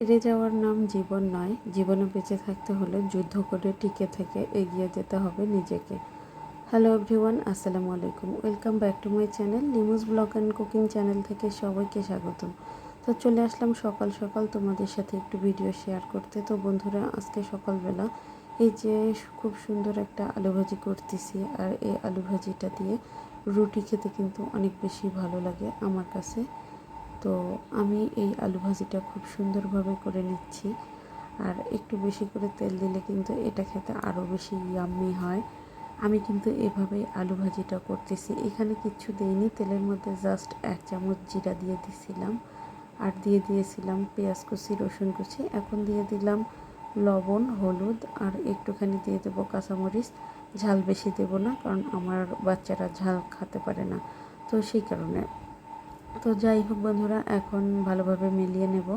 হেরে যাওয়ার নাম জীবন নয়, জীবনে বেঁচে থাকতে হলে যুদ্ধ করে টিকে থেকে এগিয়ে যেতে হবে নিজেকে। হ্যালো এভরিওয়ান আসসালামু আলাইকুম। Welcome back to my channel Nimu's vlog and cooking channel থেকে সবাইকে স্বাগতম। তো চলে আসলাম সকাল সকাল তোমাদের সাথে একটু ভিডিও শেয়ার করতে। তো বন্ধুরা, আজকে সকালবেলা এই যে খুব সুন্দর একটা আলু ভাজি করতেছি আর এই আলু ভাজিটা দিয়ে রুটি খেতে কিন্তু অনেক বেশি ভালো লাগে আমার কাছে। তো আমি এই আলু ভাজিটা খুব সুন্দরভাবে করে নিচ্ছি। আর একটু বেশি করে তেল দিলে কিন্তু এটা খেতে আরও বেশি ইয়াম্মি হয়। আমি কিন্তু এভাবেই আলু ভাজিটা করতেছি। এখানে কিচ্ছু দিইনি, তেলের মধ্যে জাস্ট এক চামচ জিরা দিয়ে দিছিলাম। আর দিয়ে দিয়েছিলাম পেঁয়াজ কুচি, রসুন কুচি। এখন দিয়ে দিলাম লবণ, হলুদ আর একটুখানি দিয়ে দেবো কাঁচামরিচ। ঝাল বেশি দেব না, কারণ আমার বাচ্চারা ঝাল খেতে পারে না। তো সেই কারণে তো যাই হোক বন্ধুরা, এখন ভালোভাবে মিলিয়ে নেব।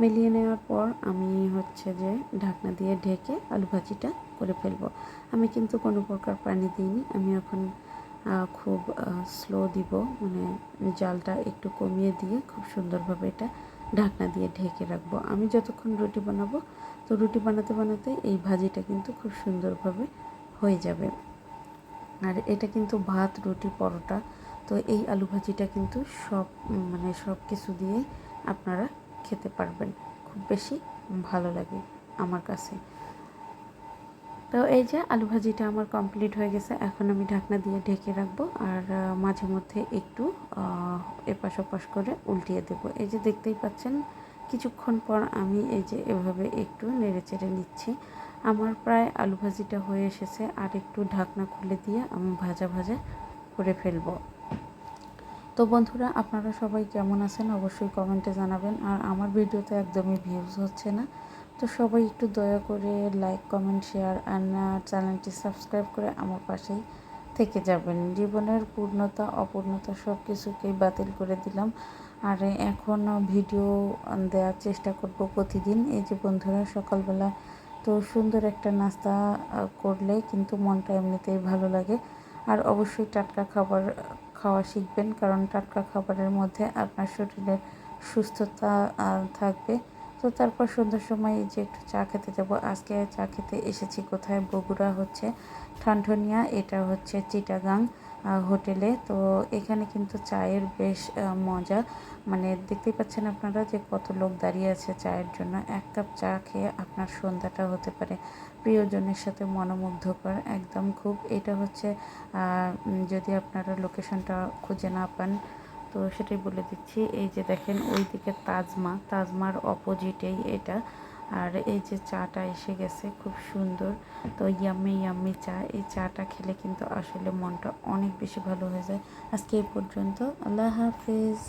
মিলিয়ে নেওয়ার পর আমি হচ্ছে যে ঢাকনা দিয়ে ঢেকে আলু ভাজিটা করে ফেলব। আমি কিন্তু কোনো প্রকার পানি দিইনি, আমি এখন খুব স্লো দিব। মানে জালটা একটু কমিয়ে দিয়ে খুব সুন্দরভাবে এটা ঢাকনা দিয়ে ঢেকে রাখব। আমি যতক্ষণ রুটি বানাবো, তো রুটি বানাতে বানাতে এই ভাজিটা কিন্তু খুব সুন্দরভাবে হয়ে যাবে। আর এটা কিন্তু ভাত, রুটি, পরোটা তো এই আলু ভাজিটা কিন্তু সব মানে সব কিছু দিয়ে আপনারা খেতে পারবেন। খুব বেশি ভালো লাগে আমার কাছে। তো এই যে আলু ভাজিটা আমার কমপ্লিট হয়ে গেছে, এখন আমি ঢাকনা দিয়ে ঢেকে রাখব আর মাঝে মধ্যে একটু এপাশ ওপাশ করে উল্টিয়ে দেবো। এই যে দেখতেই পাচ্ছেন, কিছুক্ষণ পর আমি এই যে এভাবে একটু নেড়ে চেড়ে নিচ্ছি। আমার প্রায় আলু ভাজিটা হয়ে এসেছে, আর একটু ঢাকনা খুলে দিয়ে আমি ভাজা ভাজা করে ফেলব। তো বন্ধুরা, আপনারা সবাই কেমন আছেন? অবশ্যই কমেন্টে জানাবেন। আর আমার ভিডিওতে একদমই ভিউজ হচ্ছে না। তো সবাই একটু দয়া করে লাইক কমেন্ট শেয়ার আর চ্যানেলটি সাবস্ক্রাইব করে আমার পাশেই থেকে যাবেন। জীবনের পূর্ণতা, অপূর্ণতা সব কিছুকেই বাতিল করে দিলাম। আর এখন ভিডিও দেওয়ার চেষ্টা করব প্রতিদিন। এই যে বন্ধুরা, সকালবেলা তো সুন্দর একটা নাস্তা করলে কিন্তু মনটা এমনিতেই ভালো লাগে। আর অবশ্যই টাটকা খাবার খাওয়া শিখবেন, কারণ টাটকা খাবারের মধ্যে আপনার শরীরে সুস্থতা থাকবে। তো তারপর সন্ধ্যার সময় যে একটু চা খেতে যাব। আজকে চা খেতে এসেছি কোথায়? বগুড়া হচ্ছে ঠান্ডনিয়া, এটা হচ্ছে চিটাগাং। হোটেলে। তো এখানে কিন্তু চায়ের বেশ মজা। মানে দেখতেই পাচ্ছেন আপনারা যে কত লোক দাঁড়িয়ে আছে চায়ের জন্য। এক কাপ চা খেয়ে আপনার সন্ধ্যাটা হতে পারে প্রিয়জনের সাথে মনোমুগ্ধকর। একদম খুব এটা হচ্ছে যদি আপনারা লোকেশনটা খুঁজে না পান, তো সেটাই বলে দিচ্ছি। এই যে দেখেন ওই দিকে তাজমা। তাজমার অপোজিটেই এটা। আর এই যে চাটা এসে গেছে, খুব সুন্দর। তো ইয়াম্মি ইয়াম্মি চা। এই চাটা খেলে কিন্তু আসলে মনটা অনেক বেশি ভালো হয়ে যায়। আজকে এই পর্যন্ত। আল্লাহ হাফিজ।